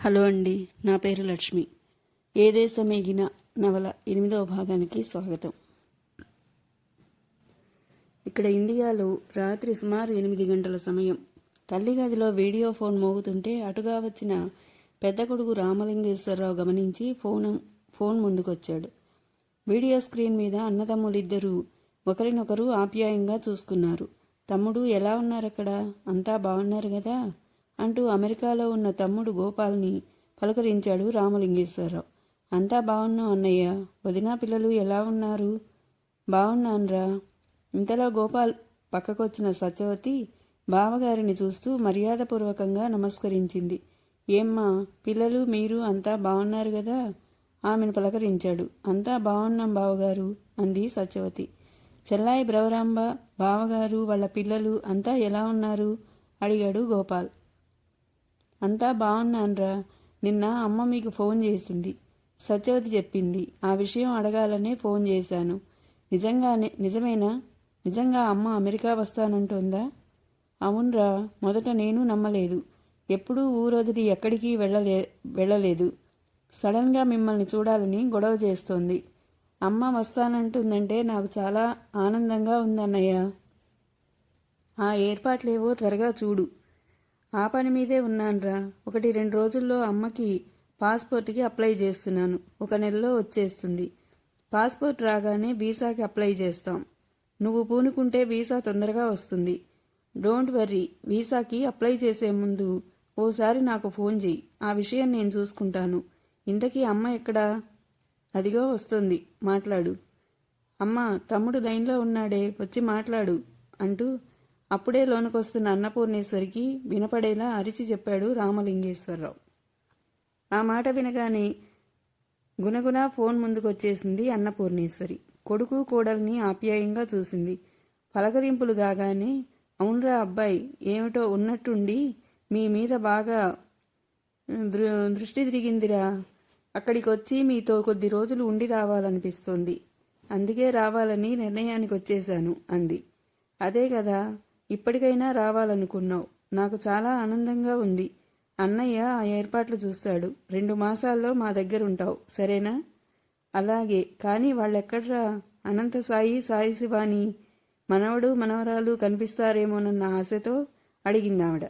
Hello అండి నా పేరు లక్ష్మి. ఏ దేశమేగిన నవల ఎనిమిదవ భాగానికి స్వాగతం. ఇక్కడ ఇండియాలో రాత్రి సుమారు ఎనిమిది గంటల సమయం. తల్లి గదిలో వీడియో ఫోన్ మోగుతుంటే అటుగా వచ్చిన పెద్ద కొడుకు రామలింగేశ్వరరావు గమనించి ఫోన్ ఫోన్ ముందుకొచ్చాడు. వీడియో స్క్రీన్ మీద అన్నదమ్ములిద్దరూ ఒకరినొకరు ఆప్యాయంగా చూసుకున్నారు. తమ్ముడు ఎలా ఉన్నారక్కడ అంతా బాగున్నారు కదా? అంటూ అమెరికాలో ఉన్న తమ్ముడు గోపాల్ని పలకరించాడు రామలింగేశ్వరరావు. అంతా బాగున్నాం అన్నయ్య. వదినా పిల్లలు ఎలా ఉన్నారు? బాగున్నాన్రా ఇంతలో గోపాల్ పక్కకొచ్చిన సత్యవతి బావగారిని చూస్తూ మర్యాదపూర్వకంగా నమస్కరించింది. ఏమ్మా పిల్లలు మీరు అంతా బాగున్నారు కదా ఆమెను పలకరించాడు. అంతా బాగున్నాం బావగారు అంది సత్యవతి. చెల్లాయి బ్రవరాంబ బావగారు వాళ్ళ పిల్లలు అంతా ఎలా ఉన్నారు? అడిగాడు గోపాల్. అంతా బాగున్నానరా. నిన్న అమ్మ మీకు ఫోన్ చేసింది. సత్యవతి చెప్పింది. ఆ విషయం అడగాలనే ఫోన్ చేశాను. నిజంగానే నిజమేనా? నిజంగా అమ్మ అమెరికా వస్తానంటోందా? అవునరా. మొదట నేను నమ్మలేదు. ఎప్పుడూ ఊరొదిలి ఎక్కడికి వెళ్ళలే వెళ్ళలేదు. సడన్గా మిమ్మల్ని చూడాలని గొడవ చేస్తోంది. అమ్మ వస్తానంటుందంటే నాకు చాలా ఆనందంగా ఉందన్నయ్య. ఆ ఏర్పాట్లేవో త్వరగా చూడు. ఆ పని మీదే ఉన్నాన్రా. ఒకటి రెండు రోజుల్లో అమ్మకి పాస్పోర్ట్కి అప్లై చేస్తున్నాను. ఒక నెలలో వచ్చేస్తుంది. పాస్పోర్ట్ రాగానే వీసాకి అప్లై చేస్తాం. నువ్వు పూనుకుంటే వీసా తొందరగా వస్తుంది. డోంట్ వర్రీ వీసాకి అప్లై చేసే ముందు ఓసారి నాకు ఫోన్ చెయ్యి. ఆ విషయం నేను చూసుకుంటాను. ఇంతకీ అమ్మ ఎక్కడా? అదిగో వస్తుంది. మాట్లాడు. అమ్మ తమ్ముడు లైన్లో ఉన్నాడే. వచ్చి మాట్లాడు అంటూ అప్పుడే లోనుకొస్తున్న అన్నపూర్ణేశ్వరికి వినపడేలా అరిచి చెప్పాడు రామలింగేశ్వరరావు. ఆ మాట వినగానే గునగున ఫోన్ ముందుకొచ్చేసింది అన్నపూర్ణేశ్వరి. కొడుకు కోడల్ని ఆప్యాయంగా చూసింది. పలకరింపులు కాగానే అవునరా అబ్బాయి ఏమిటో ఉన్నట్టుండి మీ మీద బాగా దృ దృష్టి తిరిగిందిరా. అక్కడికి వచ్చి మీతో కొద్ది రోజులు ఉండి రావాలనిపిస్తోంది. అందుకే రావాలని నిర్ణయానికి వచ్చేశాను అంది. అదే కదా ఇప్పటికైనా రావాలనుకున్నావు. నాకు చాలా ఆనందంగా ఉంది. అన్నయ్య ఆ ఏర్పాట్లు చూస్తాడు. రెండు మాసాల్లో మా దగ్గర ఉంటావు సరేనా? అలాగే. కానీ వాళ్ళెక్కడ్రా? అనంత సాయి సాయి శివాని? మనవడు మనవరాలు కనిపిస్తారేమోనన్న ఆశతో అడిగింది ఆవిడ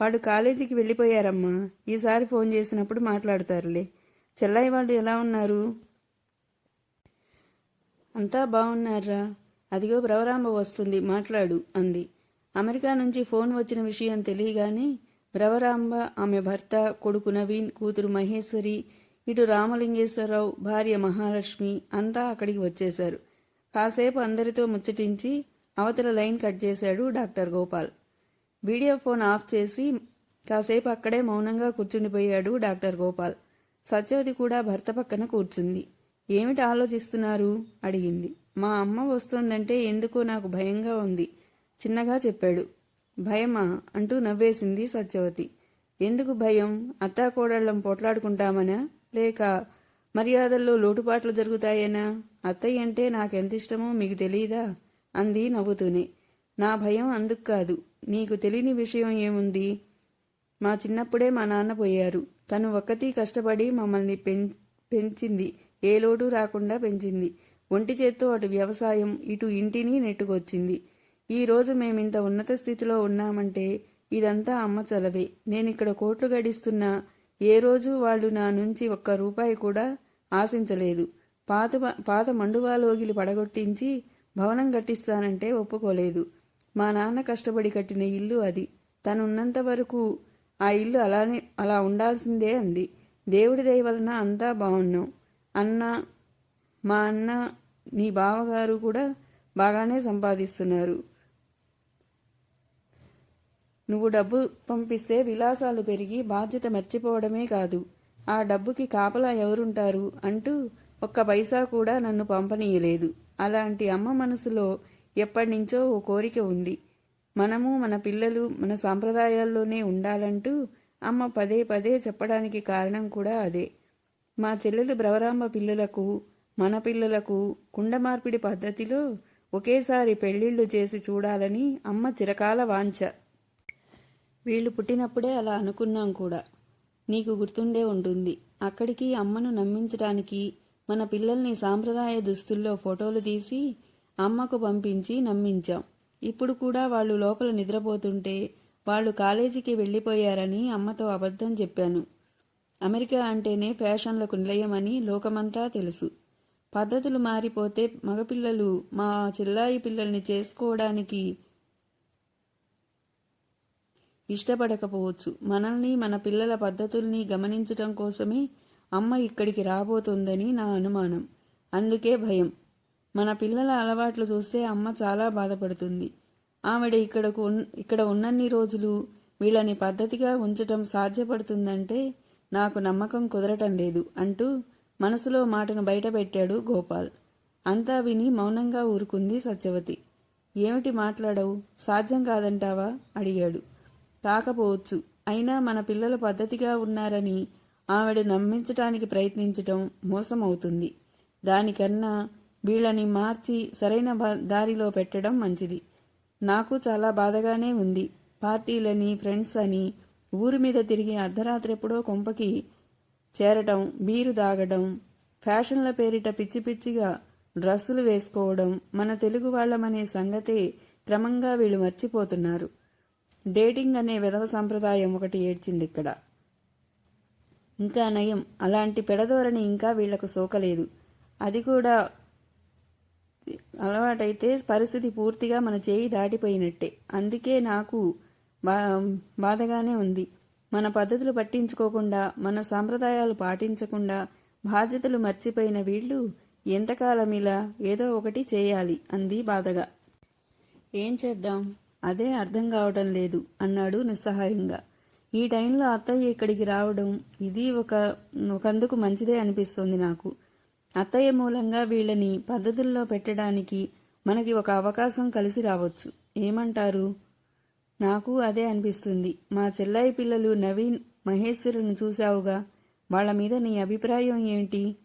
వాడు కాలేజీకి వెళ్ళిపోయారమ్మా. ఈసారి ఫోన్ చేసినప్పుడు మాట్లాడతారులే. చెల్లయ్య వాళ్ళు ఎలా ఉన్నారు? అంతా బాగున్నారా? అదిగో బ్రవరాంబ వస్తుంది మాట్లాడు అంది. అమెరికా నుంచి ఫోన్ వచ్చిన విషయం తెలియగానే బ్రవరాంబ ఆమె భర్త కొడుకు నవీన్ కూతురు మహేశ్వరి ఇటు రామలింగేశ్వరరావు భార్య మహాలక్ష్మి అంతా అక్కడికి వచ్చేశారు. కాసేపు అందరితో ముచ్చటించి అవతల లైన్ కట్ చేశాడు doctor Gopal. Video phone off చేసి కాసేపు అక్కడే మౌనంగా కూర్చుండిపోయాడు డాక్టర్ గోపాల్. సత్యవతి కూడా భర్త పక్కన కూర్చుంది. ఏమిటి ఆలోచిస్తున్నారు? అడిగింది. మా అమ్మ వస్తోందంటే ఎందుకో నాకు భయంగా ఉంది. చిన్నగా చెప్పాడు. భయమా? అంటూ నవ్వేసింది సత్యవతి. ఎందుకు భయం? అత్తాకోడళ్ళం పోట్లాడుకుంటామనా? లేక మర్యాదల్లో లోటుపాట్లు జరుగుతాయేనా? అత్తయ్య అంటే నాకెంత ఇష్టమో మీకు తెలియదా అంది నవ్వుతూనే. నా భయం అందుకు కాదు. నీకు తెలియని విషయం ఏముంది? మా చిన్నప్పుడే మా నాన్న పోయారు. తను ఒక్కతీ కష్టపడి మమ్మల్ని పెం పెంచింది. ఏ లోటు రాకుండా పెంచింది. ఒంటి చేత్తో అటు వ్యవసాయం ఇటు ఇంటిని నెట్టుకొచ్చింది. ఈరోజు మేమింత ఉన్నత స్థితిలో ఉన్నామంటే ఇదంతా అమ్మ చలవే. నేనిక్కడ కోట్లు గడిస్తున్నా ఏ రోజు వాళ్ళు నా నుంచి ఒక్క రూపాయి కూడా ఆశించలేదు. పాత పాత మండువాలోగిలి పడగొట్టించి భవనం కట్టిస్తానంటే ఒప్పుకోలేదు. మా నాన్న కష్టపడి కట్టిన ఇల్లు అది. తనున్నంత వరకు ఆ ఇల్లు అలానే అలా ఉండాల్సిందే అంది. దేవుడి దయ వలన అంతా బాగున్నాం. అన్న మా అన్న నీ బావగారు కూడా బాగానే సంపాదిస్తున్నారు. నువ్వు డబ్బు పంపిస్తే విలాసాలు పెరిగి బాధ్యత మర్చిపోవడమే కాదు ఆ డబ్బుకి కాపలా ఎవరుంటారు అంటూ ఒక్క పైసా కూడా నన్ను పంపనీయలేదు. అలాంటి అమ్మ మనసులో ఎప్పటినుంచో ఓ కోరిక ఉంది. మనము మన పిల్లలు మన సాంప్రదాయాల్లోనే ఉండాలంటూ అమ్మ పదే పదే చెప్పడానికి కారణం కూడా అదే. మా చెల్లెలు బ్రవరాంబ పిల్లలకు మన పిల్లలకు కుండ మార్పిడి పద్ధతిలో ఒకేసారి పెళ్ళిళ్ళు చేసి చూడాలని అమ్మ చిరకాల వాంఛ. వీళ్ళు పుట్టినప్పుడే అలా అనుకున్నాం కూడా. నీకు గుర్తుండే ఉంటుంది. అక్కడికి అమ్మను నమ్మించడానికి మన పిల్లల్ని సాంప్రదాయ దుస్తుల్లో ఫోటోలు తీసి అమ్మకు పంపించి నమ్మించాం. ఇప్పుడు కూడా వాళ్ళు లోపల నిద్రపోతుంటే వాళ్ళు కాలేజీకి వెళ్ళిపోయారని అమ్మతో అబద్ధం చెప్పాను. అమెరికా అంటేనే ఫ్యాషన్లకు నిలయమని లోకమంతా తెలుసు. పద్ధతులు మారిపోతే మగపిల్లలు మా చిల్లాయి పిల్లల్ని చేసుకోవడానికి ఇష్టపడకపోవచ్చు. మనల్ని మన పిల్లల పద్ధతుల్ని గమనించటం కోసమే అమ్మ ఇక్కడికి రాబోతోందని నా అనుమానం. అందుకే భయం. మన పిల్లల అలవాట్లు చూస్తే అమ్మ చాలా బాధపడుతుంది. ఆవిడ ఇక్కడకు ఉన్- ఇక్కడ ఉన్నన్ని రోజులు వీళ్ళని పద్ధతిగా ఉంచటం సాధ్యపడుతుందంటే నాకు నమ్మకం కుదరటం లేదు అంటూ మనసులో మాటను బయటపెట్టాడు గోపాల్. అంతా విని మౌనంగా ఊరుకుంది సత్యవతి. ఏమిటి మాట్లాడవు? సాధ్యం కాదంటావా? అడిగాడు. కాకపోవచ్చు. అయినా మన పిల్లలు పద్ధతిగా ఉన్నారని ఆవిడ నమ్మించటానికి ప్రయత్నించటం మోసమవుతుంది. దానికన్నా వీళ్ళని మార్చి సరైన బా- దారిలో పెట్టడం మంచిది. నాకు చాలా బాధగానే ఉంది. పార్టీలని ఫ్రెండ్స్ అని ఊరి మీద తిరిగి అర్ధరాత్రి ఎప్పుడో కొంపకి చేరటం బీరు తాగడం ఫ్యాషన్ల పేరిట పిచ్చి పిచ్చిగా డ్రెస్సులు వేసుకోవడం మన తెలుగు వాళ్ళమనే సంగతే క్రమంగా వీళ్ళు మర్చిపోతున్నారు. డేటింగ్ అనే విధవ సంప్రదాయం ఒకటి ఏడ్చింది ఇక్కడ. ఇంకా నయం అలాంటి పెడధోరణి ఇంకా వీళ్ళకు సోకలేదు. అది కూడా అలవాటైతే పరిస్థితి పూర్తిగా మన చేయి దాటిపోయినట్టే. అందుకే నాకు బా బాధగానే ఉంది. మన పద్ధతులు పట్టించుకోకుండా మన సాంప్రదాయాలు పాటించకుండా బాధ్యతలు మర్చిపోయిన వీళ్ళు ఎంతకాలం ఇలా ఏదో ఒకటి చేయాలి అంది బాధగా. ఏం చేద్దాం? అదే అర్థం కావటం లేదు అన్నాడు నిస్సహాయంగా. ఈ టైంలో అత్తయ్య ఇక్కడికి రావడం ఇది ఒక ఒకందుకు మంచిదే అనిపిస్తోంది నాకు. అత్తయ్య మూలంగా వీళ్ళని పద్ధతుల్లో పెట్టడానికి మనకి ఒక అవకాశం కలిసి రావచ్చు. ఏమంటారు? నాకు అదే అనిపిస్తుంది. మా చెల్లాయి పిల్లలు నవీన్ మహేశ్వరుని చూశావుగా. వాళ్ళ మీద నీ అభిప్రాయం ఏంటి?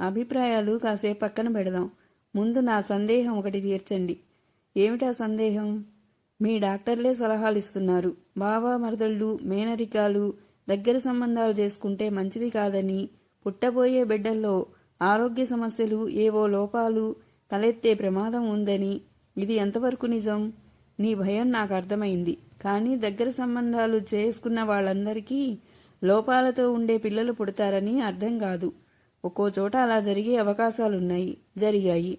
అభిప్రాయాలు కాసేపు పక్కన పెడదాం. ముందు నా సందేహం ఒకటి తీర్చండి. ఏమిటా సందేహం? మీ డాక్టర్లే సలహాలు ఇస్తున్నారు. బావా మరదళ్ళు మేనరికాలు దగ్గర సంబంధాలు చేసుకుంటే మంచిది కాదని పుట్టబోయే బిడ్డల్లో ఆరోగ్య సమస్యలు ఏవో లోపాలు తలెత్తే ప్రమాదం ఉందని. ఇది ఎంతవరకు నిజం? నీ భయం నాకు అర్థమైంది. కానీ దగ్గర సంబంధాలు చేసుకున్న వాళ్ళందరికీ లోపాలతో ఉండే పిల్లలు పుడతారని అర్థం కాదు. ఒక్కో చోట అలా జరిగే అవకాశాలున్నాయి. జరిగాయి.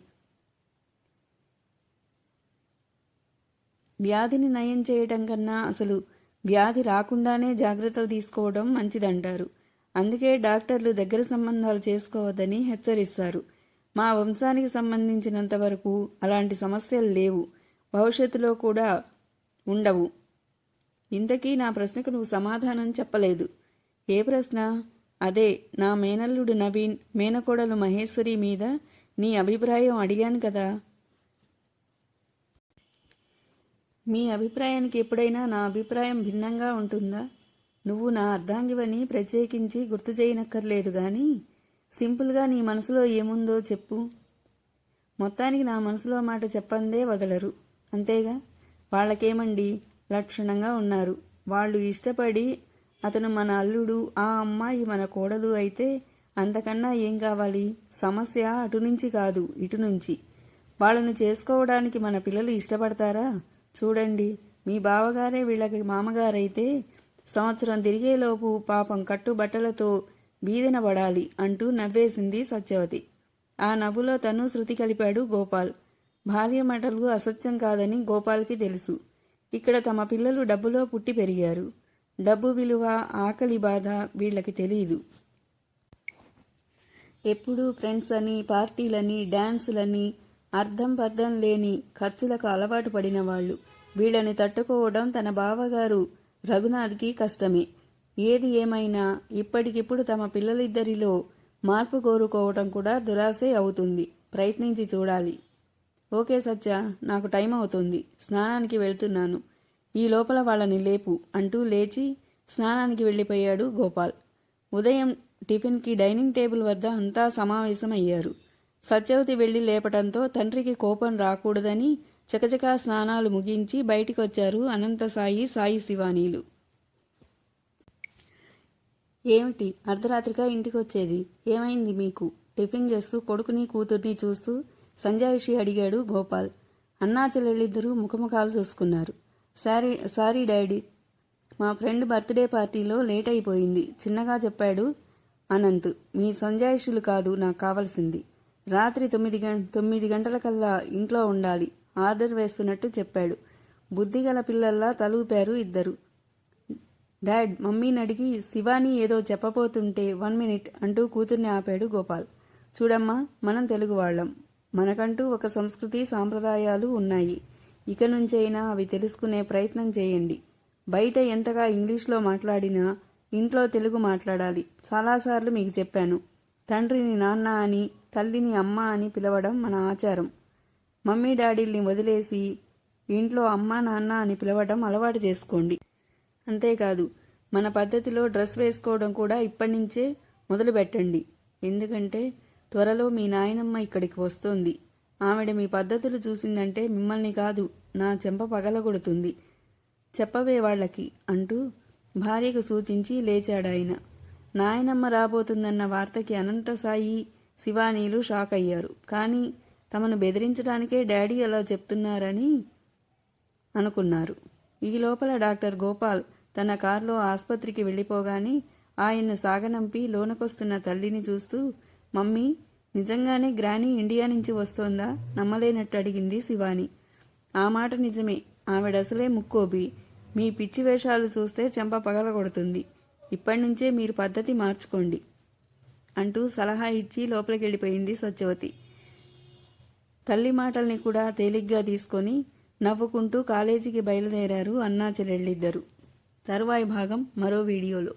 వ్యాధిని నయం చేయటం కన్నా అసలు వ్యాధి రాకుండానే జాగ్రత్తలు తీసుకోవడం మంచిదంటారు. అందుకే డాక్టర్లు దగ్గర సంబంధాలు చేసుకోవద్దని హెచ్చరిస్తారు. మా వంశానికి సంబంధించినంత వరకు అలాంటి సమస్యలు లేవు. భవిష్యత్తులో కూడా ఉండవు. ఇంతకీ నా ప్రశ్నకు నువ్వు సమాధానం చెప్పలేదు. ఏ ప్రశ్న? అదే నా మేనల్లుడు నవీన్ మేనకోడలు మహేశ్వరి మీద నీ అభిప్రాయం అడిగాను కదా. మీ అభిప్రాయానికి ఎప్పుడైనా నా అభిప్రాయం భిన్నంగా ఉంటుందా? నువ్వు నా అర్ధాంగివని ప్రత్యేకించి గుర్తు చేయనక్కర్లేదు కానీ సింపుల్గా నీ మనసులో ఏముందో చెప్పు. మొత్తానికి నా మనసులో మాట చెప్పందే వదలరు. అంతేగా? వాళ్ళకేమండి? లక్షణంగా ఉన్నారు. వాళ్ళు ఇష్టపడి అతను మన అల్లుడు ఆ అమ్మాయి మన కోడలు అయితే అంతకన్నా ఏం కావాలి? సమస్య అటు నుంచి కాదు ఇటు నుంచి. వాళ్ళని చేసుకోవడానికి మన పిల్లలు ఇష్టపడతారా? చూడండి మీ బావగారే వీళ్ళకి మామగారైతే సంవత్సరం తిరిగేలోపు పాపం కట్టుబట్టలతో బీదెన పడాలి అంటూ నవ్వేసింది సత్యవతి. ఆ నవ్వులో తను శృతి కలిపాడు గోపాల్. భార్య మాటలు అసత్యం కాదని గోపాల్కి తెలుసు. ఇక్కడ తమ పిల్లలు డబ్బులో పుట్టి పెరిగారు. డబ్బు విలువ ఆకలి బాధ వీళ్ళకి తెలియదు ఎప్పుడూ ఫ్రెండ్స్ అని పార్టీలని డ్యాన్సులని అర్థం పర్థం లేని ఖర్చులకు అలవాటు పడిన వాళ్ళు. వీళ్ళని తట్టుకోవడం తన బావగారు రఘునాథ్కి కష్టమే. ఏది ఏమైనా ఇప్పటికిప్పుడు తమ పిల్లలిద్దరిలో మార్పు కోరుకోవటం కూడా దురాశే అవుతుంది. ప్రయత్నించి చూడాలి. ఓకే సత్య నాకు టైం అవుతుంది. స్నానానికి వెళ్తున్నాను. ఈ లోపల వాళ్ళని లేపు అంటూ లేచి స్నానానికి వెళ్ళిపోయాడు గోపాల్. ఉదయం టిఫిన్కి డైనింగ్ టేబుల్ వద్ద అంతా సమావేశమయ్యారు. సత్యవతి వెళ్ళి లేపటంతో తండ్రికి కోపం రాకూడదని చకచకా స్నానాలు ముగించి బయటికొచ్చారు అనంత సాయి సాయి శివానీలు. ఏమిటి? అర్ధరాత్రిగా ఇంటికొచ్చేది? ఏమైంది మీకు? టిఫిన్ చేస్తూ కొడుకుని కూతుర్ని చూస్తూ సంజాయిషి అడిగాడు గోపాల్. అన్నా చెల్లెళ్ళిద్దరూ ముఖముఖాలు చూసుకున్నారు. Sorry sorry daddy. మా ఫ్రెండ్ బర్త్డే పార్టీలో లేట్ అయిపోయింది. చిన్నగా చెప్పాడు అనంత్. మీ సంజాయిషులు కాదు నాకు కావాల్సింది. రాత్రి తొమ్మిది గం తొమ్మిది గంటలకల్లా ఇంట్లో ఉండాలి. ఆర్డర్ వేస్తున్నట్టు చెప్పాడు. బుద్ధిగల పిల్లల్లా తలూపారు ఇద్దరు. డాడ్ మమ్మీని అడిగి శివాని ఏదో చెప్పబోతుంటే వన్ మినిట్ అంటూ కూతుర్ని ఆపాడు గోపాల్. చూడమ్మా మనం తెలుగు వాళ్ళం. మనకంటూ ఒక సంస్కృతి సాంప్రదాయాలు ఉన్నాయి. ఇక నుంచైనా అవి తెలుసుకునే ప్రయత్నం చేయండి. బయట ఎంతగా ఇంగ్లీష్లో మాట్లాడినా ఇంట్లో తెలుగు మాట్లాడాలి. చాలాసార్లు మీకు చెప్పాను. తండ్రిని నాన్న అని తల్లిని అమ్మ అని పిలవడం మన ఆచారం. మమ్మీ డాడీల్ని వదిలేసి ఇంట్లో అమ్మ నాన్న అని పిలవడం అలవాటు చేసుకోండి. అంతేకాదు మన పద్ధతిలో డ్రెస్ వేసుకోవడం కూడా ఇప్పటి నుంచే మొదలు పెట్టండి ఎందుకంటే త్వరలో మీ నాయనమ్మ ఇక్కడికి వస్తోంది. ఆవిడ మీ పద్ధతులు చూసిందంటే మిమ్మల్ని కాదు నా చెంప పగలగొడుతుంది. చెప్పవే వాళ్ళకి అంటూ భార్యకు సూచించి లేచాడాయన. నాయనమ్మ రాబోతుందన్న వార్తకి అనంతసాయి శివానీలు షాక్ అయ్యారు. కానీ తమను బెదిరించడానికే డాడీ అలా చెప్తున్నారని అనుకున్నారు. ఈ లోపల డాక్టర్ గోపాల్ తన కారులో ఆసుపత్రికి వెళ్ళిపోగానే ఆయన్ను సాగనంపి లోనకొస్తున్న తల్లిని చూస్తూ మమ్మీ నిజంగానే గ్రానీ ఇండియా నుంచి వస్తోందా? నమ్మలేనట్టు అడిగింది శివాని. ఆ మాట నిజమే. ఆవిడ అసలే ముక్కోబి. మీ పిచ్చి వేషాలు చూస్తే చెంప పగలగొడుతుంది. ఇప్పటి నుంచే మీరు పద్ధతి మార్చుకోండి అంటూ సలహా ఇచ్చి లోపలికి వెళ్ళిపోయింది సత్యవతి. తల్లి మాటల్ని కూడా తేలిగ్గా తీసుకొని నవ్వుకుంటూ కాలేజీకి బయలుదేరారు అన్నా చెల్లెళ్ళిద్దరు తరువాయి భాగం మరో వీడియోలో.